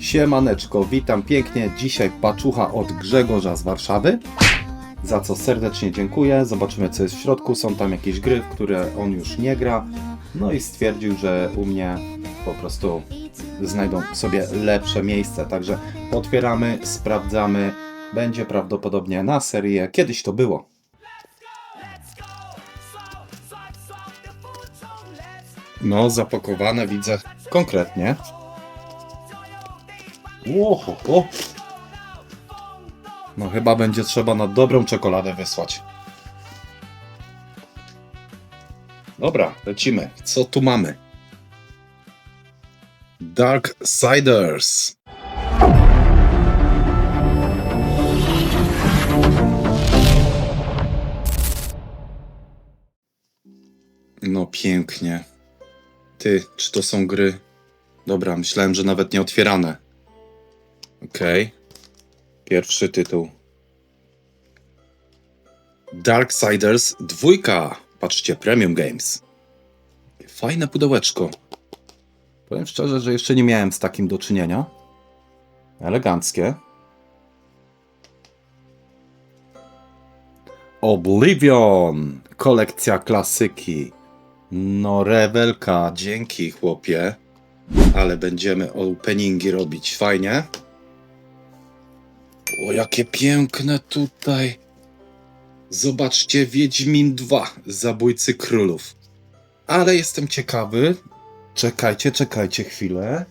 Siemaneczko, witam pięknie. Dzisiaj paczucha od Grzegorza z Warszawy. Za co serdecznie dziękuję. Zobaczymy co jest w środku. Są tam jakieś gry, w które on już nie gra. No i stwierdził, że u mnie po prostu znajdą sobie lepsze miejsce. Także otwieramy, sprawdzamy. Będzie prawdopodobnie na serię. Kiedyś to było. No, zapakowane widzę konkretnie. Łoho, o. No chyba będzie trzeba na dobrą czekoladę wysłać. Dobra, lecimy. Co tu mamy? Dark Siders. No pięknie. Ty, czy to są gry? Dobra, myślałem, że nawet nie otwierane. Okej. Pierwszy tytuł. Darksiders dwójka. Patrzcie, Premium Games. Fajne pudełeczko. Powiem szczerze, że jeszcze nie miałem z takim do czynienia. Eleganckie. Oblivion. Kolekcja klasyki. No rewelka, dzięki chłopie. Ale będziemy openingi robić fajnie. O, jakie piękne tutaj. Zobaczcie, Wiedźmin 2, Zabójcy Królów. Ale jestem ciekawy. Czekajcie, czekajcie chwilę.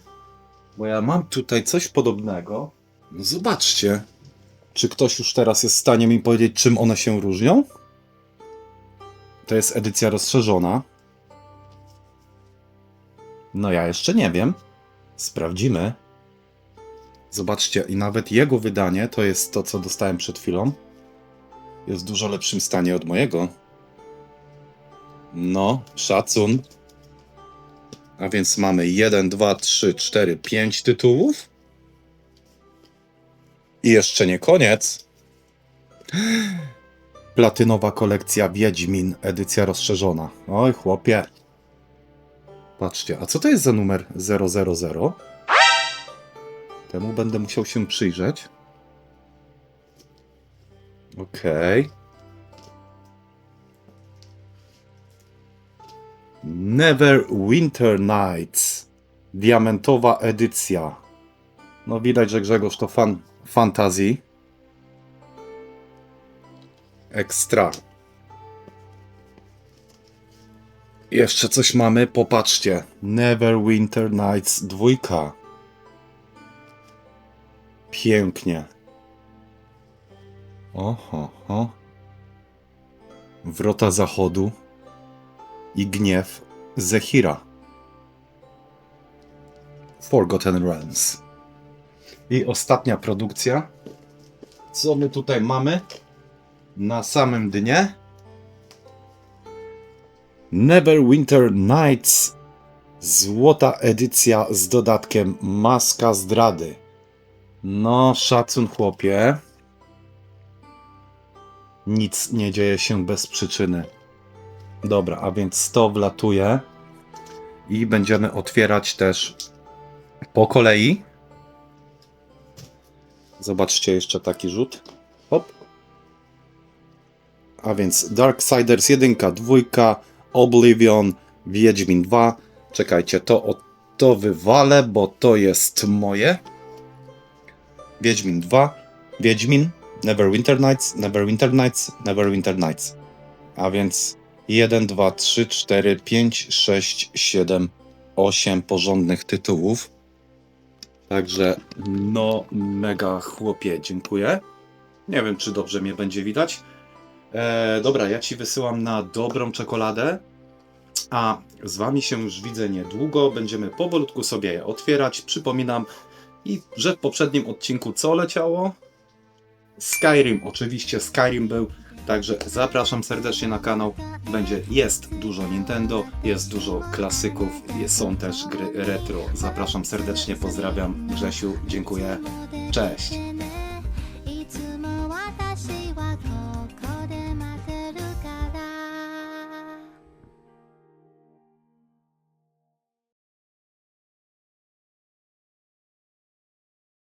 Bo ja mam tutaj coś podobnego. No zobaczcie. Czy ktoś już teraz jest w stanie mi powiedzieć, czym one się różnią? To jest edycja rozszerzona. No ja jeszcze nie wiem. Sprawdzimy. Zobaczcie, i nawet jego wydanie to jest to, co dostałem przed chwilą. Jest w dużo lepszym stanie od mojego. No, szacun. A więc mamy 1, 2, 3, 4, 5 tytułów. I jeszcze nie koniec. Platynowa kolekcja Wiedźmin, edycja rozszerzona. Oj, chłopie. Patrzcie, a co to jest za numer 000? Temu będę musiał się przyjrzeć. Okej. Never Winter Nights. Diamentowa edycja. No widać, że Grzegorz to fan fantazji. Ekstra. Jeszcze coś mamy, popatrzcie. Never Winter Nights 2. Pięknie. Oho, ho. Wrota Zachodu i gniew Zehira. Forgotten Realms. I ostatnia produkcja. Co my tutaj mamy? Na samym dnie. Neverwinter Nights. Złota edycja z dodatkiem Maska Zdrady. No, szacun chłopie. Nic nie dzieje się bez przyczyny. Dobra, a więc to wlatuje. I będziemy otwierać też po kolei. Zobaczcie jeszcze taki rzut. Hop. A więc Darksiders 1, 2, Oblivion, Wiedźmin 2. Czekajcie, to, to wywalę, bo to jest moje. Wiedźmin 2, Wiedźmin, Neverwinter Nights, Neverwinter Nights, Neverwinter Nights. A więc 1, 2, 3, 4, 5, 6, 7, 8 porządnych tytułów. Także no mega chłopie, dziękuję. Nie wiem, czy dobrze mnie będzie widać. E, dobra, ja ci wysyłam na dobrą czekoladę. A z wami się już widzę niedługo. Będziemy powolutku sobie je otwierać. Przypominam, i że w poprzednim odcinku co leciało? Skyrim, oczywiście Skyrim był. Także zapraszam serdecznie na kanał. Będzie, jest dużo Nintendo, jest dużo klasyków, są też gry retro. Zapraszam serdecznie, pozdrawiam. Grzesiu, dziękuję. Cześć.